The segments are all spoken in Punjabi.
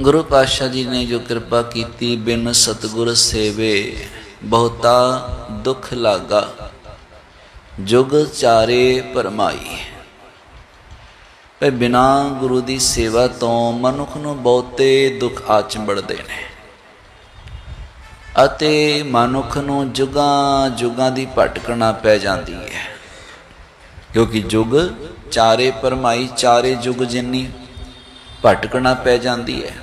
ਗੁਰੂ ਪਾਤਸ਼ਾਹ ਜੀ ਨੇ ਜੋ ਕਿਰਪਾ ਕੀਤੀ, ਬਿਨ ਸਤਗੁਰ ਸੇਵੇ ਬਹੁਤਾ ਦੁੱਖ ਲਾਗਾ। ਜੁਗ ਚਾਰੇ ਪਰਮਾਈ ਤੇ ਬਿਨਾ ਗੁਰੂ ਦੀ ਸੇਵਾ ਤੋਂ ਮਨੁੱਖ ਨੂੰ ਬਹੁਤੇ ਦੁੱਖ ਆ ਨੇ। ਅਤੇ ਮਨੁੱਖ ਨੂੰ ਜੁਗਾਂ ਜੁਗਾਂ ਦੀ ਭਟਕਣਾ ਪੈ ਜਾਂਦੀ ਹੈ। ਕਿਉਂਕਿ ਜੁਗ ਚਾਰੇ ਪਰਮਾਈ ਚਾਰੇ ਜੁਗ ਜਿੰਨੀ ਭਟਕਣਾ ਪੈ ਜਾਂਦੀ ਹੈ।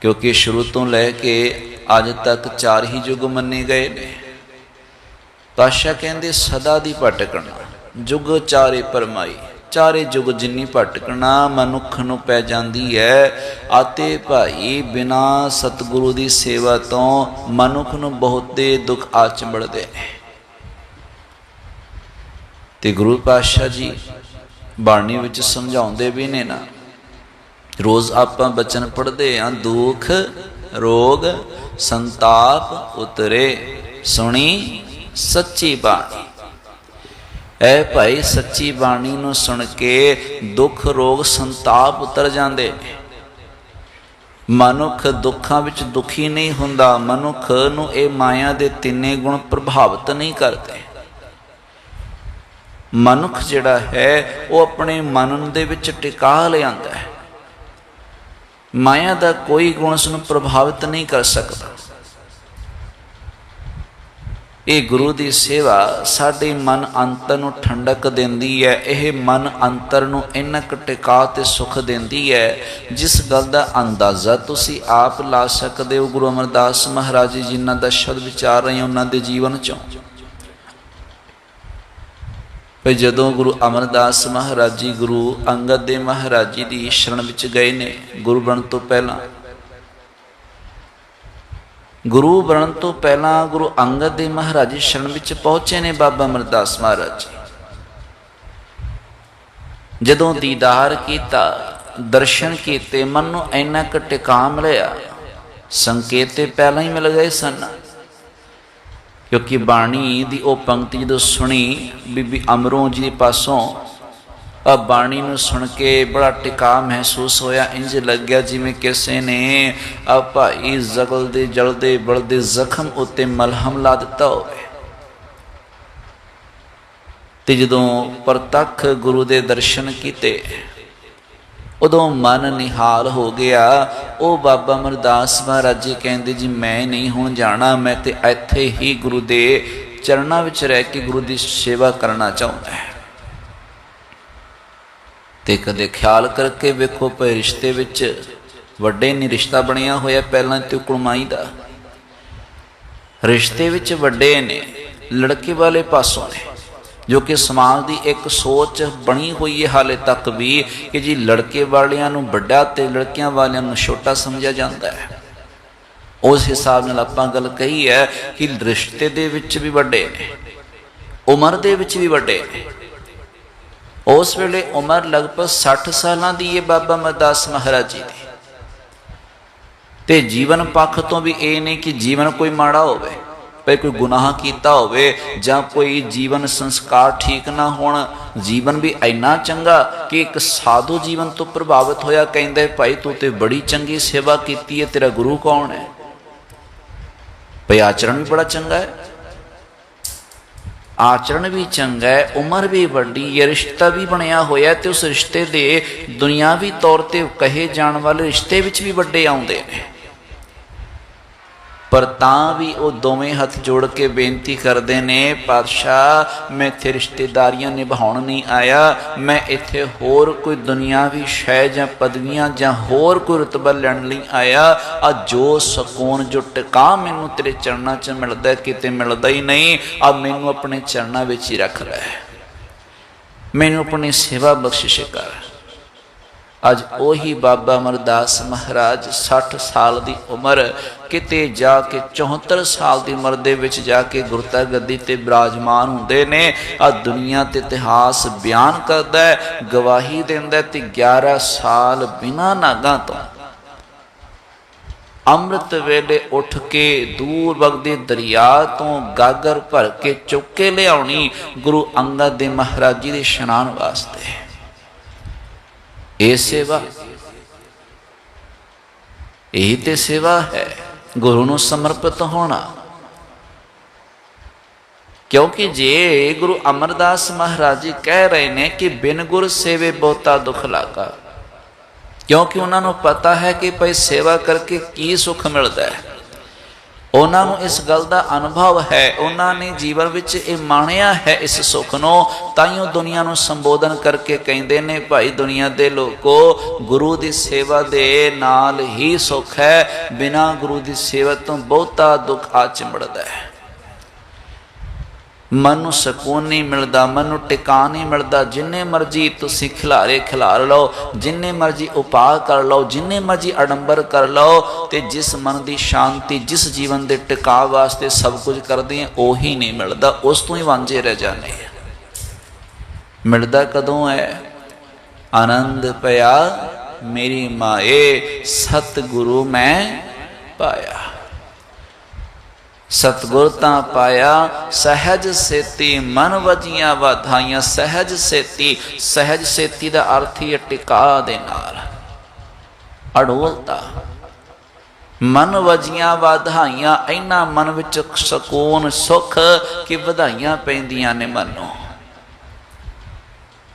ਕਿਉਂਕਿ ਸ਼ੁਰੂ ਤੋਂ ਲੈ ਕੇ ਅੱਜ ਤੱਕ ਚਾਰ ਹੀ ਯੁੱਗ ਮੰਨੇ ਗਏ ਨੇ। ਪਾਸ਼ਾ ਕਹਿੰਦੇ, ਸਦਾ ਦੀ ਭਟਕਣਾ ਯੁੱਗ ਚਾਰੇ ਪਰਮਾਈ ਚਾਰੇ ਜੁਗ ਜਿੰਨੀ ਭਟਕਣਾ ਮਨੁੱਖ ਨੂੰ ਪੈ ਜਾਂਦੀ ਹੈ। ਆਤੇ ਭਾਈ, ਬਿਨਾ ਸਤਿਗੁਰੂ ਦੀ ਸੇਵਾ ਤੋਂ ਮਨੁੱਖ ਨੂੰ ਬਹੁਤੇ ਦੁੱਖ ਆ ਚੰਬੜਦੇ ਨੇ। ਤੇ ਗੁਰੂ ਪਾਤਸ਼ਾਹ ਜੀ ਬਾਣੀ ਵਿੱਚ ਸਮਝਾਉਂਦੇ ਵੀ ਨੇ ਨਾ ਰੋਜ਼ ਆਪਾਂ ਬਚਨ ਪੜ੍ਹਦੇ ਆਂ, ਦੁੱਖ, ਰੋਗ, ਸੰਤਾਪ ਉਤਰੇ, ਸੁਣੀ ਸੱਚੀ ਬਾਣੀ। ਐ ਭਾਈ ਸੱਚੀ ਬਾਣੀ ਨੂੰ ਸੁਣ ਕੇ ਦੁੱਖ, ਰੋਗ, ਸੰਤਾਪ ਉਤਰ ਜਾਂਦੇ ਮਨੁੱਖ ਦੁੱਖਾਂ ਵਿੱਚ ਦੁਖੀ ਨਹੀਂ ਹੁੰਦਾ, ਮਨੁੱਖ ਨੂੰ ਇਹ ਮਾਇਆ ਦੇ ਤਿੰਨੇ ਗੁਣ ਪ੍ਰਭਾਵਿਤ ਨਹੀਂ ਕਰਦੇ। ਮਨੁੱਖ ਜਿਹੜਾ ਹੈ, ਉਹ ਆਪਣੇ ਮਨ ਦੇ ਵਿੱਚ ਟਿਕਾ ਲਿਆਂਦਾ ਹੈ। ਮਾਇਆ ਦਾ ਕੋਈ ਗੁਣ ਉਸ ਨੂੰ ਪ੍ਰਭਾਵਿਤ ਨਹੀਂ ਕਰ ਸਕਦਾ। ਇਹ ਗੁਰੂ ਦੀ ਸੇਵਾ ਸਾਡੇ ਮਨ ਅੰਤਰ ਨੂੰ ਠੰਡਕ ਦਿੰਦੀ ਹੈ, ਇਹ ਮਨ ਅੰਤਰ ਨੂੰ ਇੰਨਾ ਕੁ ਟਿਕਾ ਤੇ ਸੁਖ ਦਿੰਦੀ ਹੈ, ਜਿਸ ਗੱਲ ਦਾ ਅੰਦਾਜ਼ਾ ਤੁਸੀਂ ਆਪ ਲਾ ਸਕਦੇ ਹੋ ਗੁਰੂ ਅਮਰਦਾਸ ਮਹਾਰਾਜ ਜੀ ਜਿਨ੍ਹਾਂ ਦਾ ਸ਼ਬਦ ਵਿਚਾਰ ਰਹੇ ਹੋ ਉਹਨਾਂ ਦੇ ਜੀਵਨ ਚੋਂ। ਭਈ ਜਦੋਂ ਗੁਰੂ ਅਮਰਦਾਸ ਮਹਾਰਾਜ ਜੀ ਗੁਰੂ ਅੰਗਦ ਦੇ ਮਹਾਰਾਜ ਜੀ ਦੀ ਸ਼ਰਨ ਵਿੱਚ ਗਏ ਨੇ, ਗੁਰੂ ਬਣਨ ਤੋਂ ਪਹਿਲਾਂ। ਗੁਰੂ ਬਣਨ ਤੋਂ ਪਹਿਲਾਂ ਗੁਰੂ ਅੰਗਦ ਦੇ ਮਹਾਰਾਜ ਜੀ ਸ਼ਰਣ ਵਿੱਚ ਪਹੁੰਚੇ ਨੇ ਬਾਬਾ ਅਮਰਦਾਸ ਮਹਾਰਾਜ। ਜੀ ਜਦੋਂ ਦੀਦਾਰ ਕੀਤਾ, ਦਰਸ਼ਨ ਕੀਤੇ, ਮਨ ਨੂੰ ਇੰਨਾ ਕੁ ਟਿਕਾ ਮਿਲਿਆ ਸੰਕੇਤ ਤੇ ਪਹਿਲਾਂ ਹੀ ਮਿਲ ਗਏ ਸਨ। ਕਿਉਂਕਿ ਬਾਣੀ ਦੀ ਉਹ ਪੰਕਤੀ ਜਦੋਂ ਸੁਣੀ, ਬੀਬੀ ਅਮਰੋਂ ਜੀ ਦੇ ਪਾਸੋਂ, ਆ ਬਾਣੀ ਨੂੰ ਸੁਣ ਕੇ ਬੜਾ ਟਿਕਾ ਮਹਿਸੂਸ ਹੋਇਆ। ਇੰਜ ਲੱਗਿਆ ਜਿਵੇਂ ਕਿਸੇ ਨੇ ਆ ਭਾਈ ਜ਼ਗਲ ਦੇ ਜਲਦੇ, ਬਲਦੇ ਜ਼ਖਮ ਉੱਤੇ ਮਲਹਮ ਲਾ ਦਿੱਤਾ ਹੋਵੇ। ਤੇ ਜਦੋਂ ਪ੍ਰਤੱਖ ਗੁਰੂ ਦੇ ਦਰਸ਼ਨ ਕੀਤੇ ਉਦੋਂ ਮਨ ਨਿਹਾਲ ਹੋ ਗਿਆ। ਉਹ ਬਾਬਾ ਅਮਰਦਾਸ ਮਹਾਰਾਜ ਜੀ ਕਹਿੰਦੇ, ਜੀ ਮੈਂ ਨਹੀਂ ਹੁਣ ਜਾਣਾ, ਮੈਂ ਤੇ ਇੱਥੇ ਹੀ ਗੁਰੂ ਦੇ ਚਰਨਾਂ ਵਿੱਚ ਰਹਿ ਕੇ ਗੁਰੂ ਦੀ ਸੇਵਾ ਕਰਨਾ ਚਾਹੁੰਦਾ ਹਾਂ। ਤੇ ਕਦੇ ਖਿਆਲ ਕਰਕੇ ਵੇਖੋ ਪਏ ਰਿਸ਼ਤੇ ਵਿੱਚ ਵੱਡੇ ਨਹੀਂ ਰਿਸ਼ਤਾ ਬਣਿਆ ਹੋਇਆ ਪਹਿਲਾਂ ਤੇ ਕੁਲਮਾਈ ਦਾ। ਰਿਸ਼ਤੇ ਵਿੱਚ ਵੱਡੇ ਨੇ, ਲੜਕੇ ਵਾਲੇ ਪਾਸੋਂ ਨੇ। ਜੋ ਕਿ ਸਮਾਜ ਦੀ ਇੱਕ ਸੋਚ ਬਣੀ ਹੋਈ ਹੈ, ਹਾਲੇ ਤੱਕ ਵੀ, ਕਿ ਜੀ ਲੜਕੇ ਵਾਲਿਆਂ ਨੂੰ ਵੱਡਾ ਤੇ ਲੜਕੀਆਂ ਵਾਲਿਆਂ ਨੂੰ ਛੋਟਾ ਸਮਝਿਆ ਜਾਂਦਾ ਹੈ। ਉਸ ਹਿਸਾਬ ਨਾਲ ਆਪਾਂ ਗੱਲ ਕਹੀ ਹੈ ਕਿ ਰਿਸ਼ਤੇ ਦੇ ਵਿੱਚ ਵੀ ਵੱਡੇ ਨੇ, ਉਮਰ ਦੇ ਵਿੱਚ ਵੀ ਵੱਡੇ ਨੇ। ਉਸ ਵੇਲੇ ਉਮਰ ਲਗਭਗ 60 ਸਾਲਾਂ ਦੀ ਹੈ ਬਾਬਾ ਮਰਦਾਸ ਮਹਾਰਾਜ ਜੀ ਦੀ। ਤੇ ਜੀਵਨ ਪੱਖ ਤੋਂ ਵੀ ਇਹ ਨਹੀਂ ਕਿ ਜੀਵਨ ਕੋਈ ਮਾੜਾ ਹੋਵੇ। ਭਈ ਕੋਈ ਗੁਨਾਹ ਕੀਤਾ ਹੋਵੇ ਜਾਂ ਕੋਈ ਜੀਵਨ ਸੰਸਕਾਰ ਠੀਕ ਨਾ ਹੋਣ, ਜੀਵਨ ਵੀ ਇੰਨਾ ਚੰਗਾ ਕਿ ਇੱਕ ਸਾਧੂ ਜੀਵਨ ਤੋਂ ਪ੍ਰਭਾਵਿਤ ਹੋਇਆ ਕਹਿੰਦੇ, ਭਾਈ ਤੂੰ ਤੇ ਬੜੀ ਚੰਗੀ ਸੇਵਾ ਕੀਤੀ ਹੈ ਤੇਰਾ ਗੁਰੂ ਕੌਣ ਹੈ? ਭਈ ਆਚਰਣ ਵੀ ਬੜਾ ਚੰਗਾ ਹੈ। ਆਚਰਣ ਵੀ ਚੰਗਾ ਹੈ, ਉਮਰ ਵੀ ਵੱਡੀ ਹੈ ਰਿਸ਼ਤਾ ਵੀ ਬਣਿਆ ਹੋਇਆ ਤੇ ਉਸ ਰਿਸ਼ਤੇ ਦੇ ਦੁਨਿਆਵੀ ਤੌਰ ਤੇ ਕਹੇ ਜਾਣ ਵਾਲੇ ਰਿਸ਼ਤੇ ਵਿੱਚ ਵੀ ਵੱਡੇ ਆਉਂਦੇ ਨੇ। ਪਰ ਤਾਂ ਵੀ ਉਹ ਦੋਵੇਂ ਹੱਥ ਜੋੜ ਕੇ ਬੇਨਤੀ ਕਰਦੇ ਨੇ, ਪਾਤਸ਼ਾਹ, ਮੈਂ ਇੱਥੇ ਰਿਸ਼ਤੇਦਾਰੀਆਂ ਨਿਭਾਉਣ ਨਹੀਂ ਆਇਆ। ਮੈਂ ਇੱਥੇ ਹੋਰ ਕੋਈ ਦੁਨਿਆਵੀ ਸ਼ੈ ਜਾਂ ਪਦਵੀਆਂ ਜਾਂ ਹੋਰ ਕੋਈ ਰਤਬਾ ਲੈਣ ਲਈ ਆਇਆ। ਆ ਜੋ ਸਕੂਨ, ਜੋ ਟਿਕਾ ਮੈਨੂੰ ਤੇਰੇ ਚਰਨਾਂ 'ਚ ਮਿਲਦਾ ਕਿਤੇ ਮਿਲਦਾ ਹੀ ਨਹੀਂ। ਆ ਮੈਨੂੰ ਆਪਣੇ ਚਰਨਾਂ ਵਿੱਚ ਹੀ ਰੱਖ ਲੈ। ਮੈਨੂੰ ਆਪਣੀ ਸੇਵਾ ਬਖਸ਼ਿਸ਼ ਕਰ। ਅੱਜ ਉਹੀ ਬਾਬਾ ਅਮਰਦਾਸ ਮਹਾਰਾਜ 60 ਸਾਲ ਦੀ ਉਮਰ, ਕਿਤੇ ਜਾ ਕੇ 74 ਸਾਲ ਦੀ ਉਮਰ ਦੇ ਵਿੱਚ ਜਾ ਕੇ ਗੁਰਤਾ ਗੱਦੀ ਤੇ ਬਿਰਾਜਮਾਨ ਹੁੰਦੇ ਨੇ ਆ ਦੁਨੀਆ ਤੇ ਇਤਿਹਾਸ ਬਿਆਨ ਕਰਦਾ ਹੈ, ਗਵਾਹੀ ਦਿੰਦਾ ਹੈ ਤੇ 11 ਸਾਲ ਬਿਨਾ ਨਾਗਾ ਤੋਂ। ਅੰਮ੍ਰਿਤ ਵੇਲੇ ਉੱਠ ਕੇ ਦੂਰ ਵਗਦੇ ਦਰਿਆ ਤੋਂ ਗਾਗਰ ਭਰ ਕੇ ਚੁੱਕ ਕੇ ਲਿਆਉਣੀ ਗੁਰੂ ਅੰਗਦ ਦੇ ਮਹਾਰਾਜ ਜੀ ਦੇ ਇਸ਼ਨਾਨ ਵਾਸਤੇ। ਇਹ ਸੇਵਾ। ਇਹ ਤੇ ਸੇਵਾ ਹੈ, ਗੁਰੂ ਨੂੰ ਸਮਰਪਿਤ ਹੋਣਾ। ਕਿਉਂਕਿ ਜੇ ਗੁਰੂ ਅਮਰਦਾਸ ਮਹਾਰਾਜ ਜੀ ਕਹਿ ਰਹੇ ਨੇ ਕਿ ਬਿਨ ਗੁਰ ਸੇਵੇ ਬਹੁਤਾ ਦੁੱਖ ਲਾਗਾ। ਕਿਉਂਕਿ ਉਹਨਾਂ ਨੂੰ ਪਤਾ ਹੈ ਕਿ ਭਈ ਸੇਵਾ ਕਰਕੇ ਕੀ ਸੁੱਖ ਮਿਲਦਾ ਹੈ। ਉਹਨਾਂ ਨੂੰ ਇਸ ਗੱਲ ਦਾ ਅਨੁਭਵ ਹੈ, ਉਹਨਾਂ ਨੇ ਜੀਵਨ ਵਿੱਚ ਇਹ ਮਾਣਿਆ ਹੈ ਇਸ ਸੁੱਖ ਨੂੰ ਤਾਈਓ ਦੁਨੀਆ ਨੂੰ ਸੰਬੋਧਨ ਕਰਕੇ ਕਹਿੰਦੇ ਨੇ, ਭਾਈ ਦੁਨੀਆ ਦੇ ਲੋਕੋ, ਗੁਰੂ ਦੀ ਸੇਵਾ ਦੇ ਨਾਲ ਹੀ ਸੁੱਖ ਹੈ, ਬਿਨਾ ਗੁਰੂ ਦੀ ਸੇਵਾ ਤੋਂ ਬਹੁਤਾ ਦੁੱਖ ਆ ਚਿੰਬੜਦਾ ਹੈ। ਮਨ ਨੂੰ ਸਕੂਨ ਨਹੀਂ ਮਿਲਦਾ, ਮਨ ਨੂੰ ਟਿਕਾ ਨਹੀਂ ਮਿਲਦਾ। ਜਿੰਨੇ ਮਰਜ਼ੀ ਤੁਸੀਂ ਖਿਲਾਰੇ ਖਿਲਾਰ ਲਓ, ਜਿੰਨੇ ਮਰਜ਼ੀ ਉਪਾਅ ਕਰ ਲਓ, ਜਿੰਨੇ ਮਰਜ਼ੀ ਅਡੰਬਰ ਕਰ ਲਓ ਤੇ ਜਿਸ ਮਨ ਦੀ ਸ਼ਾਂਤੀ, ਜਿਸ ਜੀਵਨ ਦੇ ਟਿਕਾਅ ਵਾਸਤੇ ਸਭ ਕੁਝ ਕਰਦੇ ਆ, ਉਹੀ ਨਹੀਂ ਮਿਲਦਾ। ਉਸ ਤੋਂ ਹੀ ਵਾਂਝੇ ਰਹਿ ਜਾਂਦੇ ਆ। ਮਿਲਦਾ ਕਦੋਂ ਹੈ ਆਨੰਦ ਪਿਆ ਮੇਰੀ ਮਾਏ, ਸਤਿਗੁਰੂ ਮੈਂ ਪਾਇਆ। ਸਤਗੁਰ ਤਾਂ ਪਾਇਆ, ਸਹਿਜ ਸੇਤੀ ਮਨ ਵਜੀਆਂ ਵਧਾਈਆਂ, ਸਹਿਜ ਸੇਤੀ ਸਹਿਜ ਸੇਤੀ ਦਾ ਅਰਥ ਹੀ ਹੈ ਟਿਕਾ ਦੇ ਨਾਲ। ਅੜੋਲਤਾ। ਮਨ ਵਜੀਆਂ ਵਧਾਈਆਂ ਇੰਨਾ ਮਨ ਵਿੱਚ ਸਕੂਨ, ਸੁਖ ਕਿ ਵਧਾਈਆਂ ਪੈਂਦੀਆਂ ਨੇ ਮਨ। ਨੂੰ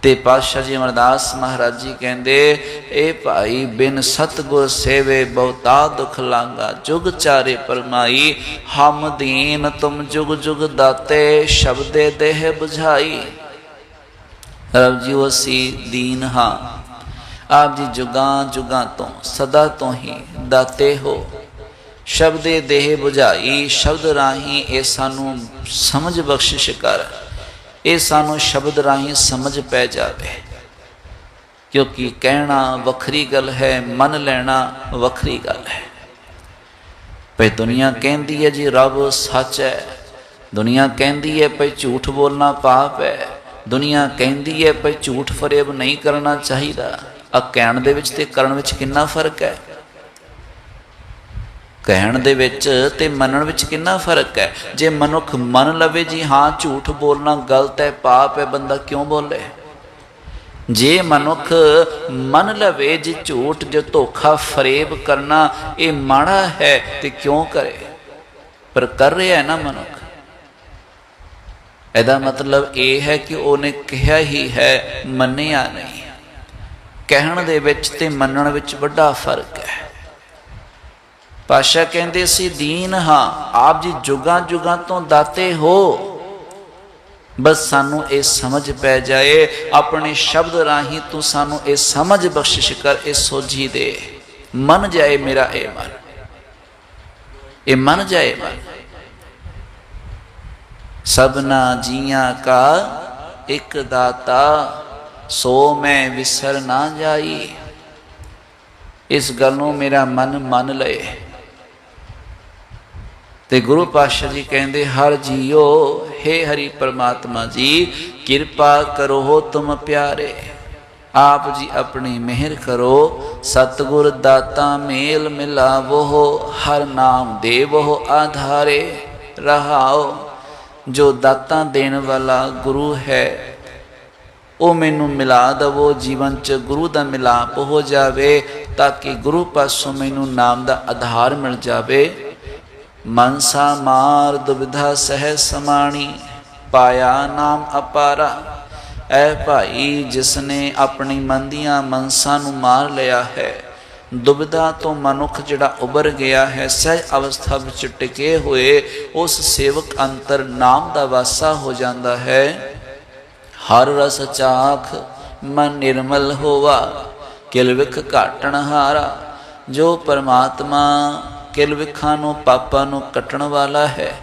ਤੇ ਪਾਤਸ਼ਾਹ ਜੀ ਅਮਰਦਾਸ ਮਹਾਰਾਜ ਜੀ ਕਹਿੰਦੇ ਇਹ ਭਾਈ, ਬਿਨ ਸਤਗੁਰ ਸੇਵੇ ਬਹੁਤਾ ਦੁਖ ਲਾਂਗਾ ਜੁਗ ਚਾਰੇ ਪਰਮਾਈ, ਹਮ ਦੀਨ ਤੁਮ ਜੁਗ ਜੁਗ ਦਾਤੇ, ਸ਼ਬਦੇ ਦੇਹ 부ਝਾਈ ਰਬ ਜੀ ਅਸੀਂ ਦੀਨ ਹਾਂ। ਆਪ ਜੀ ਜੁਗਾਂ ਜੁਗਾਂ ਤੋਂ, ਸਦਾ ਤੋਂ ਹੀ ਦਾਤੇ ਹੋ। ਸ਼ਬਦੇ ਦੇਹ 부ਝਾਈ ਸ਼ਬਦ ਰਾਹੀਂ ਇਹ ਸਾਨੂੰ ਸਮਝ ਬਖਸ਼ਿਸ਼ ਕਰ। ਇਹ ਸਾਨੂੰ ਸ਼ਬਦ ਰਾਹੀਂ ਸਮਝ ਪੈ ਜਾਵੇ। ਕਿਉਂਕਿ ਕਹਿਣਾ ਵੱਖਰੀ ਗੱਲ ਹੈ, ਮੰਨ ਲੈਣਾ ਵੱਖਰੀ ਗੱਲ ਹੈ। ਭਈ ਦੁਨੀਆ ਕਹਿੰਦੀ ਹੈ ਜੀ ਰੱਬ ਸੱਚ ਹੈ, ਦੁਨੀਆ ਕਹਿੰਦੀ ਹੈ ਭਈ ਝੂਠ ਬੋਲਣਾ ਪਾਪ ਹੈ, ਦੁਨੀਆ ਕਹਿੰਦੀ ਹੈ ਭਈ ਝੂਠ ਫਰੇਬ ਨਹੀਂ ਕਰਨਾ ਚਾਹੀਦਾ। ਆ ਕਹਿਣ ਦੇ ਵਿੱਚ ਤੇ ਕਰਨ ਵਿੱਚ ਕਿੰਨਾ ਫ਼ਰਕ ਹੈ? ਕਹਿਣ ਦੇ ਵਿੱਚ ਤੇ ਮੰਨਣ ਵਿੱਚ ਕਿੰਨਾ ਫ਼ਰਕ ਹੈ? ਜੇ ਮਨੁੱਖ ਮੰਨ ਲਵੇ ਜੀ, ਹਾਂ, ਝੂਠ ਬੋਲਣਾ ਗਲਤ ਹੈ, ਪਾਪ ਹੈ, ਬੰਦਾ ਕਿਉਂ ਬੋਲੇ? ਜੇ ਮਨੁੱਖ ਮੰਨ ਲਵੇ ਜੇ, ਝੂਠ ਜੋ ਧੋਖਾ, ਫਰੇਬ ਕਰਨਾ ਇਹ ਮਾੜਾ ਹੈ ਤੇ ਕਿਉਂ ਕਰੇ? ਪਰ ਕਰ ਰਿਹਾ ਹੈ ਨਾ ਮਨੁੱਖ? ਇਹਦਾ ਮਤਲਬ ਇਹ ਹੈ ਕਿ ਉਹਨੇ ਕਿਹਾ ਹੀ ਹੈ, ਮੰਨਿਆ ਨਹੀਂ। ਕਹਿਣ ਦੇ ਵਿੱਚ ਤੇ ਮੰਨਣ ਵਿੱਚ ਵੱਡਾ ਫ਼ਰਕ ਹੈ। ਪਾਸ਼ਾ ਕਹਿੰਦੇ ਸੀ, ਦੀਨ ਹਾਂ, ਆਪ ਜੀ ਜੁਗਾਂ ਜੁਗਾਂ ਤੋਂ ਦਾਤੇ ਹੋ। ਬਸ ਸਾਨੂੰ ਇਹ ਸਮਝ ਪੈ ਜਾਏ, ਆਪਣੇ ਸ਼ਬਦ ਰਾਹੀਂ ਤੂੰ ਸਾਨੂੰ ਇਹ ਸਮਝ ਬਖਸ਼ਿਸ਼ ਕਰ, ਇਹ ਸੋਝੀ ਦੇ। ਮਨ ਜਾਏ ਮੇਰਾ ਇਹ ਮਨ। ਇਹ ਮਨ ਜਾਏ ਮਨ। ਸਭਨਾ ਜੀਆਂ ਕਾ ਇੱਕ ਦਾਤਾ, ਸੋ ਮੈਂ ਵਿਸਰ ਨਾ ਜਾਈ। ਇਸ ਗੱਲ ਨੂੰ ਮੇਰਾ ਮਨ ਮੰਨ ਲਏ। ਤੇ ਗੁਰੂ ਪਾਤਸ਼ਾਹ ਜੀ ਕਹਿੰਦੇ, ਹਰ ਜੀਓ हे ਹਰੀ ਪਰਮਾਤਮਾ ਜੀ, ਕਿਰਪਾ ਕਰੋ ਤੁਮ ਪਿਆਰੇ। ਆਪ ਜੀ ਆਪਣੀ ਮਿਹਰ ਕਰੋ, ਸਤਗੁਰ ਦਾਤਾ ਮੇਲ ਮਿਲਾਵੋ, ਹਰ ਨਾਮ ਦੇਵੋ, ਆਧਾਰੇ ਰਹਾਓ। ਜੋ ਦਾਤਾ ਦੇਣ ਵਾਲਾ ਗੁਰੂ ਹੈ, ਉਹ ਮੈਨੂੰ ਮਿਲਾ ਦਵੋ, ਜੀਵਨ ਚ ਗੁਰੂ ਦਾ ਮਿਲਾਪ ਹੋ ਜਾਵੇ, ਤਾਂ ਕਿ ਗੁਰੂ ਪਾਸੋਂ ਮੈਨੂੰ ਨਾਮ ਦਾ ਆਧਾਰ ਮਿਲ ਜਾਵੇ। ਮਨਸਾ ਮਾਰ ਦੁਬਿਧਾ ਸਹਿ ਸਮਾਣੀ, ਪਾਇਆ ਨਾਮ ਅਪਾਰਾ। ਐ ਭਾਈ ਜਿਸ ਨੇ ਆਪਣੀ ਮਨ ਦੀਆਂ ਮਨਸਾ ਨੂੰ ਮਾਰ ਲਿਆ ਹੈ ਦੁਬਿਧਾ ਤੋਂ ਮਨੁੱਖ ਜਿਹੜਾ ਉਭਰ ਗਿਆ ਹੈ, ਸਹਿ ਅਵਸਥਾ ਵਿੱਚ ਟਿਕੇ ਹੋਏ, ਉਸ ਸੇਵਕ ਅੰਤਰ ਨਾਮ ਦਾ ਵਾਸਾ ਹੋ ਜਾਂਦਾ ਹੈ। ਹਰ ਰਸ ਚਾਖ, ਮਨ ਨਿਰਮਲ ਹੋਵਾ, ਕਿਲ ਵਿਖ ਘਾਟਣ ਹਾਰਾ, ਜੋ ਪਰਮਾਤਮਾ ਕਿਲਵਿਖਾਂ ਨੂੰ, ਪਾਪਾਂ ਨੂੰ ਕੱਟਣ ਵਾਲਾ ਹੈ।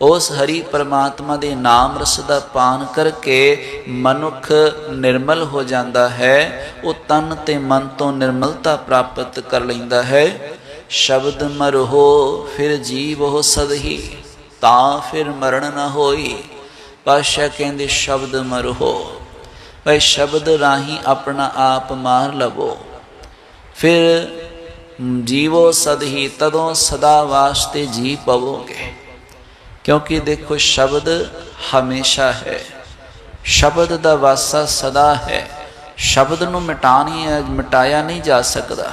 ਉਸ ਹਰੀ ਪਰਮਾਤਮਾ ਦੇ ਨਾਮ ਰਸ ਦਾ ਪਾਨ ਕਰਕੇ ਮਨੁੱਖ ਨਿਰਮਲ ਹੋ ਜਾਂਦਾ ਹੈ। ਉਹ ਤਨ ਤੇ ਮਨ ਤੋਂ ਨਿਰਮਲਤਾ ਪ੍ਰਾਪਤ ਕਰ ਲੈਂਦਾ ਹੈ। ਸ਼ਬਦ ਮਰਹੋ, ਫਿਰ ਜੀਵ ਹੋ ਸਦਹੀ, ਤਾਂ ਫਿਰ ਮਰਨ ਨਾ ਹੋਈ। ਪਾਸ਼ਾ ਕਹਿੰਦੇ, ਸ਼ਬਦ ਮਰਹੋ ਵੈ ਸ਼ਬਦ ਰਾਹੀਂ ਆਪਣਾ ਆਪ ਮਾਰ ਲਵੋ। ਫਿਰ ਜੀਵੋ ਸਦਹੀ, ਤਦੋਂ ਸਦਾ ਵਾਸਤੇ ਜੀ ਪਵੋਗੇ। ਕਿਉਂਕਿ ਦੇਖੋ, ਸ਼ਬਦ ਹਮੇਸ਼ਾ ਹੈ। ਸ਼ਬਦ ਦਾ ਵਾਸਾ ਸਦਾ ਹੈ। ਸ਼ਬਦ ਨੂੰ ਮਿਟਾਣੀ ਹੈ ਮਿਟਾਇਆ ਨਹੀਂ ਜਾ ਸਕਦਾ।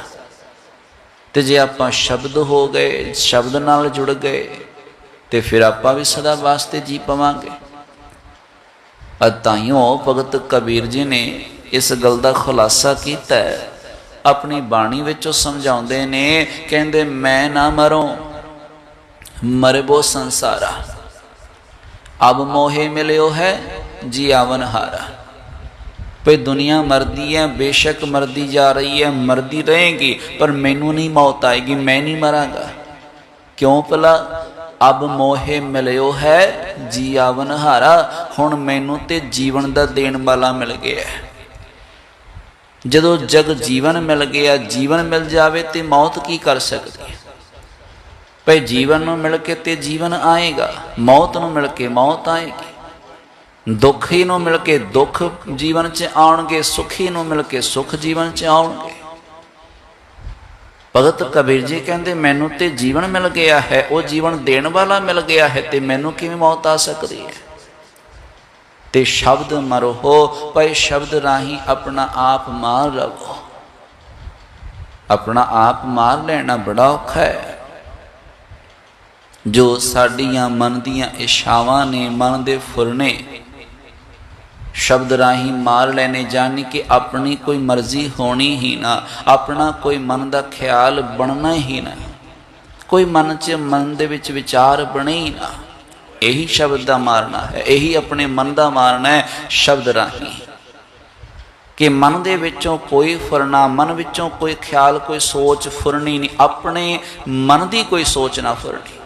ਤੇ ਜੇ ਆਪਾਂ ਸ਼ਬਦ ਹੋ ਗਏ, ਸ਼ਬਦ ਨਾਲ ਜੁੜ ਗਏ, ਤੇ ਫਿਰ ਆਪਾਂ ਵੀ ਸਦਾ ਵਾਸਤੇ ਜੀ ਪਵਾਂਗੇ। ਅਤਾਈਓ ਭਗਤ ਕਬੀਰ ਜੀ ਨੇ ਇਸ ਗੱਲ ਦਾ ਖੁਲਾਸਾ ਕੀਤਾ ਹੈ। ਆਪਣੀ ਬਾਣੀ ਵਿੱਚ ਉਹ ਸਮਝਾਉਂਦੇ ਨੇ, ਕਹਿੰਦੇ, ਮੈਂ ਨਾ ਮਰੋ, ਮਰਬੋ ਸੰਸਾਰਾ। ਅਬ ਮੋਹੇ ਮਿਲਿਓ ਹੈ ਜੀਵਨ ਹਾਰਾ। ਭਈ ਦੁਨੀਆ ਮਰਦੀ ਹੈ, ਬੇਸ਼ੱਕ ਮਰਦੀ ਜਾ ਰਹੀ ਹੈ, ਮਰਦੀ ਰਹੇਗੀ, ਪਰ ਮੈਨੂੰ ਨਹੀਂ ਮੌਤ ਆਏਗੀ, ਮੈਂ ਨਹੀਂ ਮਰਾਂਗਾ। ਕਿਉਂ ਭਲਾ? ਅਬ ਮੋਹੇ ਮਿਲਿਓ ਹੈ ਜੀਵਨ ਹਾਰਾ, ਹੁਣ ਮੈਨੂੰ ਤੇ ਜੀਵਨ ਦਾ ਦੇਣ ਵਾਲਾ ਮਿਲ ਗਿਆ ਹੈ। ਜਦੋਂ ਜਗ ਜੀਵਨ ਮਿਲ ਗਿਆ, ਜੀਵਨ ਮਿਲ ਜਾਵੇ ਤੇ ਮੌਤ ਕੀ ਕਰ ਸਕਦੀ ਹੈ? ਭਈ ਜੀਵਨ ਨੂੰ ਮਿਲ ਕੇ ਤੇ ਜੀਵਨ ਆਏਗਾ, ਮੌਤ ਨੂੰ ਮਿਲ ਕੇ ਮੌਤ ਆਏਗੀ। ਦੁੱਖੀ ਨੂੰ ਮਿਲ ਕੇ ਦੁੱਖ ਜੀਵਨ 'ਚ ਆਉਣਗੇ, ਸੁਖੀ ਨੂੰ ਮਿਲ ਕੇ ਸੁਖ ਜੀਵਨ 'ਚ ਆਉਣਗੇ। ਭਗਤ ਕਬੀਰ ਜੀ ਕਹਿੰਦੇ, ਮੈਨੂੰ ਤੇ ਜੀਵਨ ਮਿਲ ਗਿਆ ਹੈ, ਉਹ ਜੀਵਨ ਦੇਣ ਵਾਲਾ ਮਿਲ ਗਿਆ ਹੈ ਤੇ ਮੈਨੂੰ ਕਿਵੇਂ ਮੌਤ ਆ ਸਕਦੀ ਹੈ? ਤੇ ਸ਼ਬਦ ਮਰੋ ਪਏ ਸ਼ਬਦ ਰਾਹੀਂ ਆਪਣਾ ਆਪ ਮਾਰ ਲਵੋ ਆਪਣਾ ਆਪ ਮਾਰ ਲੈਣਾ ਬੜਾ ਔਖਾ ਹੈ। ਜੋ ਸਾਡੀਆਂ ਮਨ ਦੀਆਂ ਇਸ਼ਾਵਾਂ ਨੇ, ਮਨ ਦੇ ਫੁਰਨੇ, ਸ਼ਬਦ ਰਾਹੀਂ ਮਾਰ ਲੈਣੇ, ਜਾਣੀ ਕਿ ਆਪਣੀ ਕੋਈ ਮਰਜ਼ੀ ਹੋਣੀ ਹੀ ਨਾ, ਆਪਣਾ ਕੋਈ ਮਨ ਦਾ ਖਿਆਲ ਬਣਨਾ ਹੀ ਨਾ, ਕੋਈ ਮਨ 'ਚ, ਮਨ ਦੇ ਵਿੱਚ ਵਿਚਾਰ ਬਣੇ ਹੀ ਨਾ। ਇਹੀ ਸ਼ਬਦ ਦਾ ਮਾਰਨਾ ਹੈ, ਇਹੀ ਆਪਣੇ ਮਨ ਦਾ ਮਾਰਨਾ ਹੈ ਸ਼ਬਦ ਰਾਹੀਂ। ਕਿ ਮਨ ਦੇ ਵਿੱਚੋਂ ਕੋਈ ਫੁਰਨਾ, ਮਨ ਵਿੱਚੋਂ ਕੋਈ ਖਿਆਲ, ਕੋਈ ਸੋਚ ਫੁਰਨੀ ਨਹੀਂ, ਆਪਣੇ ਮਨ ਦੀ ਕੋਈ ਸੋਚ ਨਾ ਫੁਰਨੀ।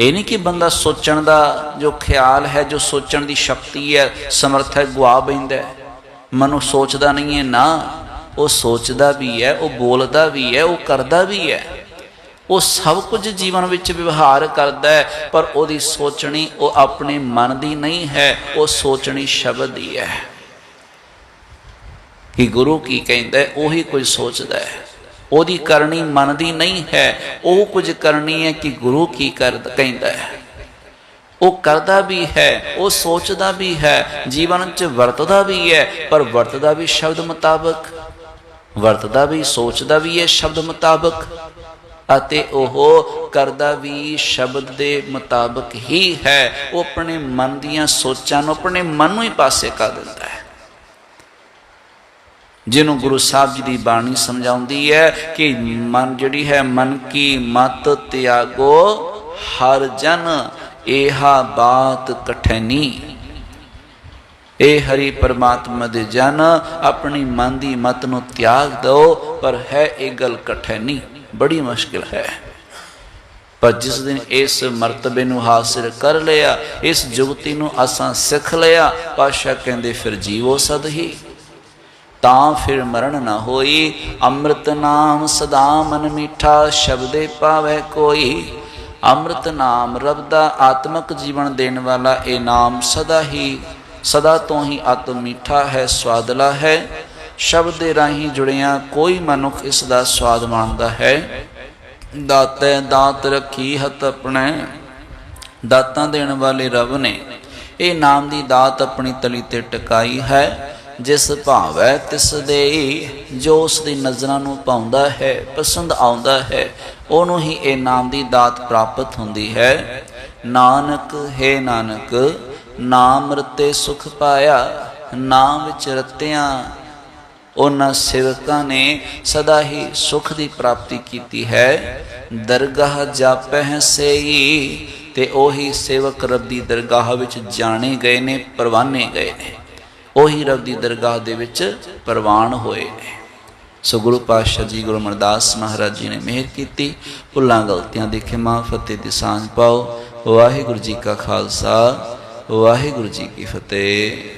ਇਹ ਨਹੀਂ ਕਿ ਬੰਦਾ ਸੋਚਣ ਦਾ ਜੋ ਖਿਆਲ ਹੈ, ਜੋ ਸੋਚਣ ਦੀ ਸ਼ਕਤੀ ਹੈ, ਸਮਰੱਥ ਹੈ ਗਵਾ ਬੈਂਦਾ ਮਨੁ ਸੋਚਦਾ ਨਹੀਂ ਹੈ, ਨਾ, ਉਹ ਸੋਚਦਾ ਵੀ ਹੈ, ਉਹ ਬੋਲਦਾ ਵੀ ਹੈ, ਉਹ ਕਰਦਾ ਵੀ ਹੈ। ਉਹ ਸਭ ਕੁਝ ਜੀਵਨ ਵਿੱਚ ਵਿਵਹਾਰ ਕਰਦਾ ਹੈ, ਪਰ ਉਹਦੀ ਸੋਚਣੀ ਉਹ ਆਪਣੇ ਮਨ ਦੀ ਨਹੀਂ ਹੈ, ਉਹ ਸੋਚਣੀ ਸ਼ਬਦ ਦੀ ਹੈ। ਕਿ ਗੁਰੂ ਕੀ ਕਹਿੰਦਾ ਉਹੀ ਕੁਝ ਸੋਚਦਾ ਹੈ। ਉਹਦੀ ਕਰਨੀ ਮਨ ਦੀ ਨਹੀਂ ਹੈ, ਉਹ ਕੁਝ ਕਰਨੀ ਹੈ ਕਿ ਗੁਰੂ ਕੀ ਕਰਦਾ ਕਹਿੰਦਾ ਹੈ। ਉਹ ਕਰਦਾ ਵੀ ਹੈ, ਉਹ ਸੋਚਦਾ ਵੀ ਹੈ, ਜੀਵਨ 'ਚ ਵਰਤਦਾ ਵੀ ਹੈ, ਪਰ ਵਰਤਦਾ ਵੀ ਸ਼ਬਦ ਮੁਤਾਬਕ। ਵਰਤਦਾ ਵੀ, ਸੋਚਦਾ ਵੀ ਹੈ ਸ਼ਬਦ ਮੁਤਾਬਕ। ਅਤੇ ਉਹ ਕਰਦਾ ਵੀ ਸ਼ਬਦ ਦੇ ਮੁਤਾਬਕ ਹੀ ਹੈ। ਉਹ ਆਪਣੇ ਮਨ ਦੀਆਂ ਸੋਚਾਂ ਨੂੰ ਆਪਣੇ ਮਨ ਨੂੰ ਹੀ ਪਾਸੇ ਕਰ ਦਿੰਦਾ ਹੈ। ਜਿਹਨੂੰ ਗੁਰੂ ਸਾਹਿਬ ਜੀ ਦੀ ਬਾਣੀ ਸਮਝਾਉਂਦੀ ਹੈ ਕਿ ਮਨ ਜਿਹੜੀ ਹੈ, ਮਨ ਕੀ ਮਤ ਤਿਆਗੋ, ਹਰ ਜਨ ਇਹਾ ਬਾਤ ਕਠਨੀ। ਇਹ ਹਰੀ ਪਰਮਾਤਮਾ ਦੇ ਜਨ, ਆਪਣੀ ਮਨ ਦੀ ਮਤ ਨੂੰ ਤਿਆਗ ਦਿਓ, ਪਰ ਹੈ ਇਹ ਗੱਲ ਕਠਨੀ ਬੜੀ ਮੁਸ਼ਕਿਲ ਹੈ। ਪਰ ਜਿਸ ਦਿਨ ਇਸ ਮਰਤਬੇ ਨੂੰ ਹਾਸਿਲ ਕਰ ਲਿਆ, ਇਸ ਜੁਗਤੀ ਨੂੰ ਅਸਾਂ ਸਿੱਖ ਲਿਆ ਪਾਸ਼ਾ ਕਹਿੰਦੇ ਫਿਰ ਜੀਵੋ ਸਦ ਹੀ ਤਾਂ ਫਿਰ ਮਰਨ ਨਾ ਹੋਈ, ਅੰਮ੍ਰਿਤ ਨਾਮ ਸਦਾ ਮਨ ਮੀਠਾ, ਸ਼ਬਦੇ ਪਾਵੇ ਕੋਈ। ਅੰਮ੍ਰਿਤ ਨਾਮ ਰਬ ਦਾ ਆਤਮਿਕ ਜੀਵਨ ਦੇਣ ਵਾਲਾ ਇਹ ਨਾਮ ਸਦਾ ਹੀ। ਸਦਾ ਤੋਂ ਹੀ ਆਤਮ ਮਿੱਠਾ ਹੈ, ਸਵਾਦਲਾ ਹੈ। ਸ਼ਬਦ ਦੇ ਰਾਹੀਂ ਜੁੜਿਆ ਕੋਈ ਮਨੁੱਖ ਇਸ ਦਾ ਸਵਾਦ ਮਾਣਦਾ ਹੈ। ਦਾਤੇ ਦਾਤ ਰੱਖੀ ਹੱਥ ਆਪਣੇ, ਦਾਤਾਂ ਦੇਣ ਵਾਲੇ ਰਬ ਨੇ। ਇਹ ਨਾਮ ਦੀ ਦਾਤ ਆਪਣੀ ਤਲੀ ਤੇ ਟਿਕਾਈ ਹੈ। ਜਿਸ ਭਾਵੈ ਤਿਸ ਦੇ, ਜੋ ਉਸ ਦੀ ਨਜ਼ਰਾਂ ਨੂੰ ਪਾਉਂਦਾ ਹੈ, ਪਸੰਦ ਆਉਂਦਾ ਹੈ, ਉਹਨੂੰ ਹੀ ਇਹ ਨਾਮ ਦੀ ਦਾਤ ਪ੍ਰਾਪਤ ਹੁੰਦੀ ਹੈ। ਨਾਨਕ ਹੈ ਨਾਨਕ ਨਾਮ ਰਤੇ ਸੁਖ ਪਾਇਆ ਨਾਮ ਵਿੱਚ ਰਤਿਆਂ। ਉਹਨਾਂ ਸੇਵਕਾਂ ਨੇ ਸਦਾ ਹੀ ਸੁਖ ਦੀ ਪ੍ਰਾਪਤੀ ਕੀਤੀ ਹੈ। ਦਰਗਾਹ ਜਾਪਹਿ ਸਈ, ਤੇ ਉਹੀ ਸੇਵਕ ਰੱਬ ਦੀ ਦਰਗਾਹ ਵਿੱਚ ਜਾਣੇ ਗਏ ਨੇ, ਪਰਵਾਨੇ ਗਏ ਨੇ। ਉਹੀ ਰੱਬ ਦੀ ਦਰਗਾਹ ਦੇ ਵਿੱਚ ਪ੍ਰਵਾਨ ਹੋਏ ਨੇ। ਸੋ ਗੁਰੂ ਪਾਤਸ਼ਾਹ ਜੀ, ਗੁਰੂ ਅਮਰਦਾਸ ਮਹਾਰਾਜ ਜੀ ਨੇ ਮਿਹਰ ਕੀਤੀ। ਭੁੱਲਾਂ, ਗਲਤੀਆਂ ਦੇ ਖਿਮਾ ਫਤਿਹ ਦੀ ਸਾਂਝ ਪਾਓ। ਵਾਹਿਗੁਰੂ ਜੀ ਕਾ ਖਾਲਸਾ। ਵਾਹਿਗੁਰੂ ਜੀ ਕੀ ਫਤਿਹ।